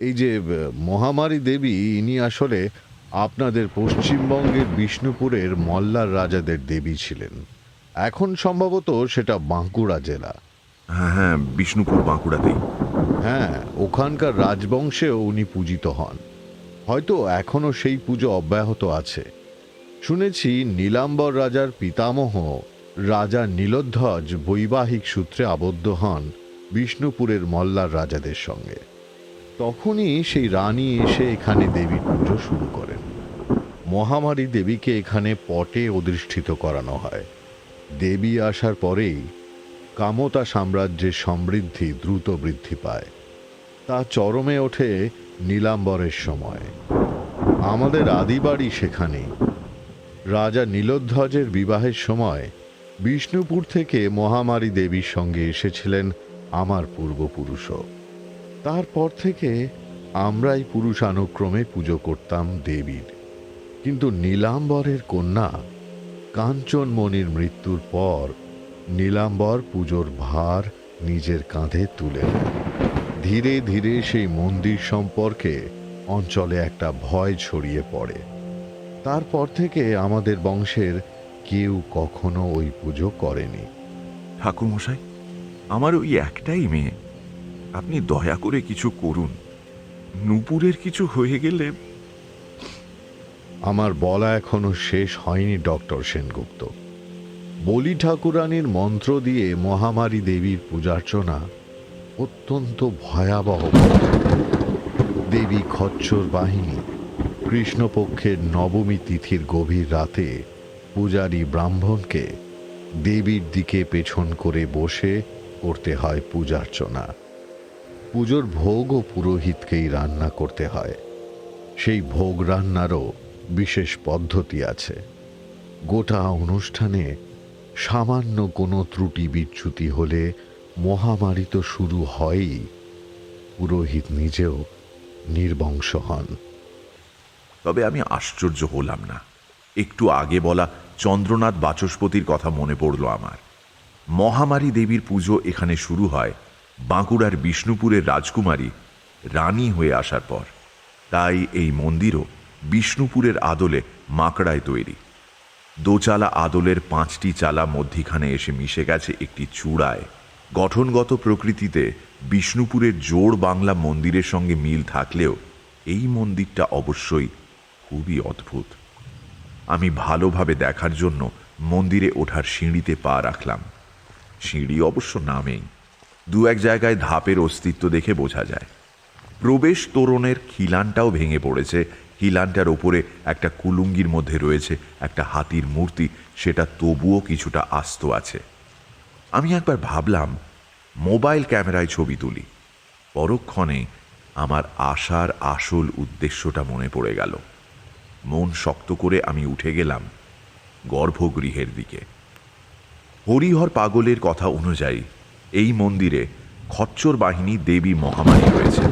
এই যে মহামারী দেবী ইনি আসলে আপনাদের পশ্চিমবঙ্গের বিষ্ণুপুরের মল্লার রাজাদের দেবী ছিলেন। এখন সম্ভবত সেটা বাঁকুড়া জেলা। হ্যাঁ হ্যাঁ বিষ্ণুপুর বাঁকুড়াতেই। হ্যাঁ ওখানকার রাজবংশেও উনি পূজিত হন। হয়তো এখনও সেই পুজো অব্যাহত আছে। শুনেছি নীলাম্বর রাজার পিতামহ রাজা নীলোধ্বজ বৈবাহিক সূত্রে আবদ্ধ হন বিষ্ণুপুরের মল্লার রাজাদের সঙ্গে। তখনই সেই রানী এসে এখানে দেবীর পুজো শুরু করেন। মহামারী দেবীকে এখানে পটে অধিষ্ঠিত করানো হয়। দেবী আসার পরেই কামতা সাম্রাজ্যের সমৃদ্ধি দ্রুত বৃদ্ধি পায়। তা চরমে ওঠে নীলাম্বরের সময়। আমাদের আদিবাড়ি সেখানেই রাজা নীলোধ্বজের বিবাহের সময় বিষ্ণুপুর থেকে মহামারী দেবীর সঙ্গে এসেছিলেন আমার পূর্বপুরুষও। তারপর থেকে আমরাই পুরুষানুক্রমে পুজো করতাম দেবীর। কিন্তু নীলাম্বরের কন্যা কাঞ্চনমণির মৃত্যুর পর নীলাম্বর পুজোর ভার নিজের কাঁধে তুলে ধীরে ধীরে সেই মন্দির সম্পর্কে অঞ্চলে একটা ভয় ছড়িয়ে পড়ে। তারপর থেকে আমাদের বংশের কেউ কখনো ওই পুজো করেনি। ঠাকুরমশাই, আমার ওই একটাই মেয়ে। আপনি দয়া করে কিছু করুন। নুপুরের কিছু হয়ে গেলে আমার বলা এখনও শেষ হয়নি, ডক্টর সেনগুপ্ত। বলি ঠাকুরানীর মন্ত্র দিয়ে মহামারী দেবীর পূজার্চনা অত্যন্ত ভয়াবহ। দেবী খচ্চর বাহিনী কৃষ্ণপক্ষের নবমী তিথির গভীর রাতে পূজারী ব্রাহ্মণকে দেবীর দিকে পেছন করে বসে করতে হয় পূজার্চনা। পুজোর ভোগও পুরোহিতকেই রান্না করতে হয়। সেই ভোগ রান্নারও বিশেষ পদ্ধতি আছে। গোটা অনুষ্ঠানে সামান্য কোনো ত্রুটি বিচ্যুতি হলে মহামারী তো শুরু হয়ই। পুরোহিত নিজেও নির্বংশ হন। তবে আমি আশ্চর্য হলাম না। একটু আগে বলা চন্দ্রনাথ বাচস্পতির কথা মনে পড়ল আমার। মহামারী দেবীর পুজো এখানে শুরু হয় বাঁকুড়ার বিষ্ণুপুরের রাজকুমারী রানী হয়ে আসার পর। তাই এই মন্দিরও বিষ্ণুপুরের আদলে মাকড়ায় তৈরি। দোচালা আদলের পাঁচটি চালা মধ্যিখানে এসে মিশে গেছে একটি চূড়ায়। গঠনগত প্রকৃতিতে বিষ্ণুপুরের জোড় বাংলা মন্দিরের সঙ্গে মিল থাকলেও এই মন্দিরটা অবশ্যই খুবই অদ্ভুত। আমি ভালোভাবে দেখার জন্য মন্দিরে ওঠার সিঁড়িতে পা রাখলাম। সিঁড়ি অবশ্য নামেই। দু এক জায়গায় ধাপের অস্তিত্ব দেখে বোঝা যায়। প্রবেশ তোরণের খিলানটাও ভেঙে পড়েছে। খিলানটার ওপরে একটা কুলুঙ্গির মধ্যে রয়েছে একটা হাতির মূর্তি, সেটা তবুও কিছুটা আস্ত আছে। আমি একবার ভাবলাম, মোবাইল ক্যামেরায় ছবি তুলি। পরক্ষণে আমার আসার আসল উদ্দেশ্যটা মনে পড়ে গেল। মন শক্ত করে আমি উঠে গেলাম গর্ভগৃহের দিকে। হরিহর পাগলের কথা অনুযায়ী এই মন্দিরে খচ্চর বাহিনী দেবী মহামারী রয়েছে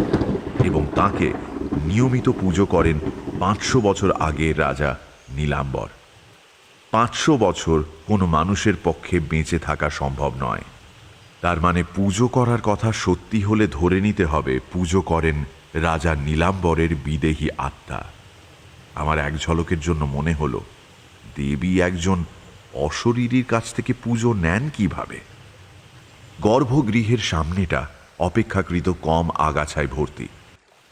এবং তাকে নিয়মিত পুজো করেন পাঁচশো বছর আগের রাজা নীলাম্বর। পাঁচশো বছর কোনো মানুষের পক্ষে বেঁচে থাকা সম্ভব নয়। তার মানে পুজো করার কথা সত্যি হলে ধরে নিতে হবে পুজো করেন রাজা নীলাম্বরের বিদেহী আত্মা। আমার এক ঝলকের জন্য মনে হলো, দেবী একজন অশরীরীর কাছ থেকে পুজো নেন কীভাবে? গর্ভগৃহের সামনেটা অপেক্ষাকৃত কম আগাছায় ভর্তি।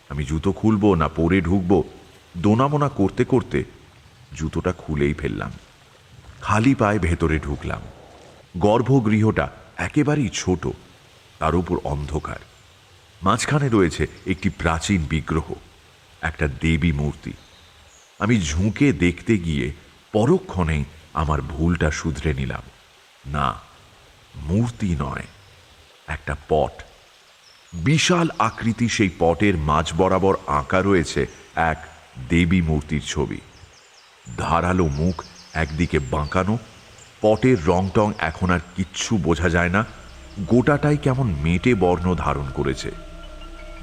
আমি জুতো খুলবো না পরে ঢুকবো, দোনামোনা করতে করতে জুতোটা খুলেই ফেললাম। খালি পায়ে ভেতরে ঢুকলাম। গর্ভগৃহটা একেবারেই ছোট, তার উপর অন্ধকার। মাঝখানে রয়েছে একটি প্রাচীন বিগ্রহ, একটা দেবী মূর্তি। আমি ঝুঁকে দেখতে গিয়ে পরক্ষণেই আমার ভুলটা শুধরে নিলাম। না, মূর্তি নয়। একটা পট। বিশাল আকৃতি সেই পটের মাঝ বরাবর আঁকা রয়েছে এক দেবী মূর্তির ছবি। ধারালো মুখ একদিকে বাঁকানো, পটের রং টং এখন আর কিচ্ছু বোঝা যায় না, গোটাটাই কেমন মেটে বর্ণ ধারণ করেছে।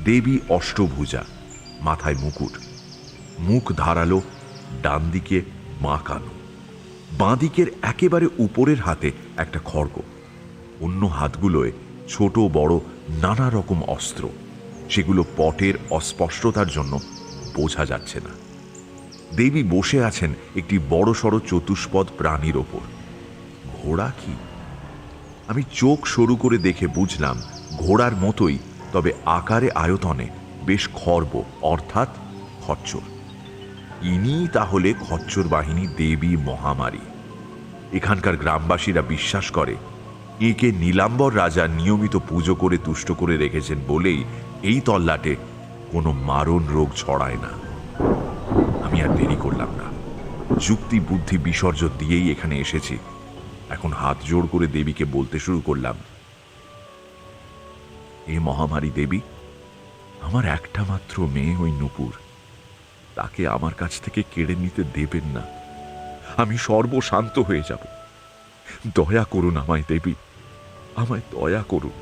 দেবী অষ্টভুজা, মাথায় মুকুট, মুখ ধারালো ডান দিকে বাঁকানো। বাঁদিকের একেবারে উপরের হাতে একটা খড়গ, অন্য হাতগুলোয় ছোট বড় নানা রকম অস্ত্র। সেগুলো পটের অস্পষ্টতার জন্য বোঝা যাচ্ছে না। দেবী বসে আছেন একটি বড়সড় চতুষ্পদ প্রাণীর ওপর। ঘোড়া কি? আমি চোখ সরু করে দেখে বুঝলাম, ঘোড়ার মতোই, তবে আকারে আয়তনে বেশ খর্ব, অর্থাৎ খচ্চর। ইনি তাহলে খচ্চর বাহিনী দেবী মহামারী। এখানকার গ্রামবাসীরা বিশ্বাস করে একে নীলাম্বর রাজা নিয়মিত পুজো করে তুষ্ট করে রেখেছেন বলেই এই তল্লাটে কোনো মারণ রোগ ছড়ায় না। আমি আর দেরি করলাম না। যুক্তি বুদ্ধি বিসর্জন দিয়েই এখানে এসেছি। এখন হাত জোড় করে দেবীকে বলতে শুরু করলাম, এ মহামারী দেবী, আমার একটা মাত্র মেয়ে ওই নুপুর। তাকে আমার কাছ থেকে কেড়ে নিতে দেবেন না। আমি সর্বশান্ত হয়ে যাব। দয়া করুন আমায় দেবী আমায় দয়া করুন।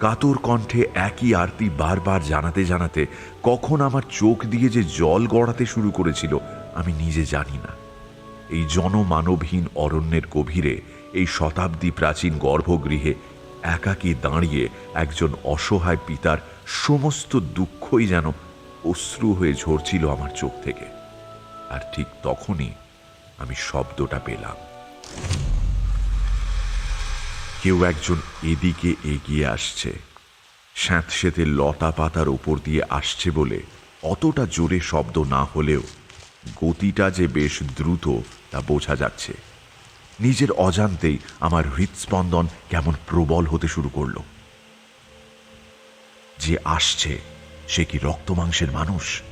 কাতর কণ্ঠে একই আরতি বারবার জানাতে জানাতে কখন আমার চোখ দিয়ে যে জল গড়াতে শুরু করেছিল, আমি নিজে জানি না। এই জনমানবহীন অরণ্যের গভীরে, এই শতাব্দী প্রাচীন গর্ভগৃহে একাকী দাঁড়িয়ে একজন অসহায় পিতার সমস্ত দুঃখই যেন অশ্রু হয়ে ঝরছিল আমার চোখ থেকে। আর ঠিক তখনই আমি শব্দটা পেলাম। কেউ একজন এদিকে এগিয়ে আসছে। স্যাঁতস্যাঁতে লতা পাতার ওপর দিয়ে আসছে বলে অতটা জোরে শব্দ না হলেও গতিটা যে বেশ দ্রুত তা বোঝা যাচ্ছে। নিজের অজান্তেই আমার হৃৎস্পন্দন কেমন প্রবল হতে শুরু করল। যে আসছে, সে কি রক্ত মাংসের মানুষ?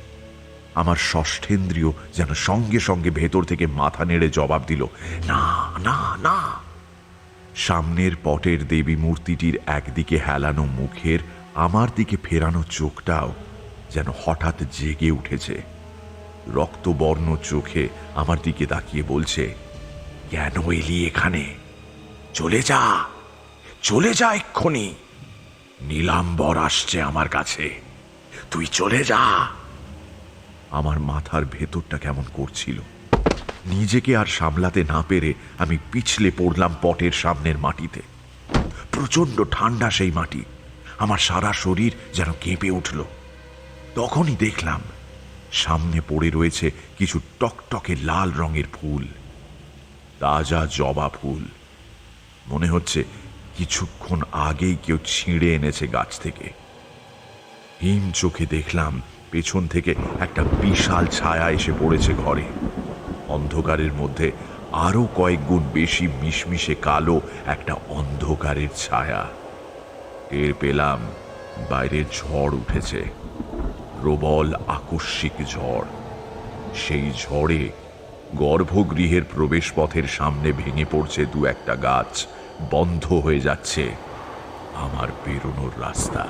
আমার ষষ্ঠেন্দ্রীয় যেন সঙ্গে সঙ্গে ভেতর থেকে মাথা নেড়ে জবাব দিল, না না না। সামনের পটের দেবী মূর্তিটির একদিকে হেলানো মুখের, আমার দিকে ফেরানো চোখটাও যেন হঠাৎ জেগে উঠেছে। রক্তবর্ণ চোখে আমার দিকে তাকিয়ে বলছে, কেন এলি এখানে? চলে যা চলে যা এক্ষুনি। নীলাম্বর আসছে আমার কাছে, তুই চলে যা। আমার মাথার ভেতরটা কেমন করছিল। নিজেকে আর সামলাতে না পেরে আমি পিছলে পড়লাম পটের সামনের মাটিতে। প্রচণ্ড ঠান্ডা সেই মাটি। আমার সারা শরীর যেন কেঁপে উঠল। তখনই দেখলাম, সামনে পড়ে রয়েছে কিছু টকটকে লাল রঙের ফুল। তাজা জবা ফুল। মনে হচ্ছে কিছুক্ষণ আগেই কেউ ছিঁড়ে এনেছে গাছ থেকে। হিম চোখে দেখলাম, পেছন থেকে একটা বিশাল ছায়া এসে পড়েছে ঘরে। অন্ধকারের মধ্যে আরও কয়েক গুণ বেশি মিশমিশে কালো একটা অন্ধকারের ছায়া। টের পেলাম বাইরে ঝড় উঠেছে। প্রবল আকস্মিক ঝড়। সেই ঝড়ে গর্ভগৃহের প্রবেশপথের সামনে ভেঙে পড়ছে দু একটা গাছ। বন্ধ হয়ে যাচ্ছে আমার বেরোনোর রাস্তা।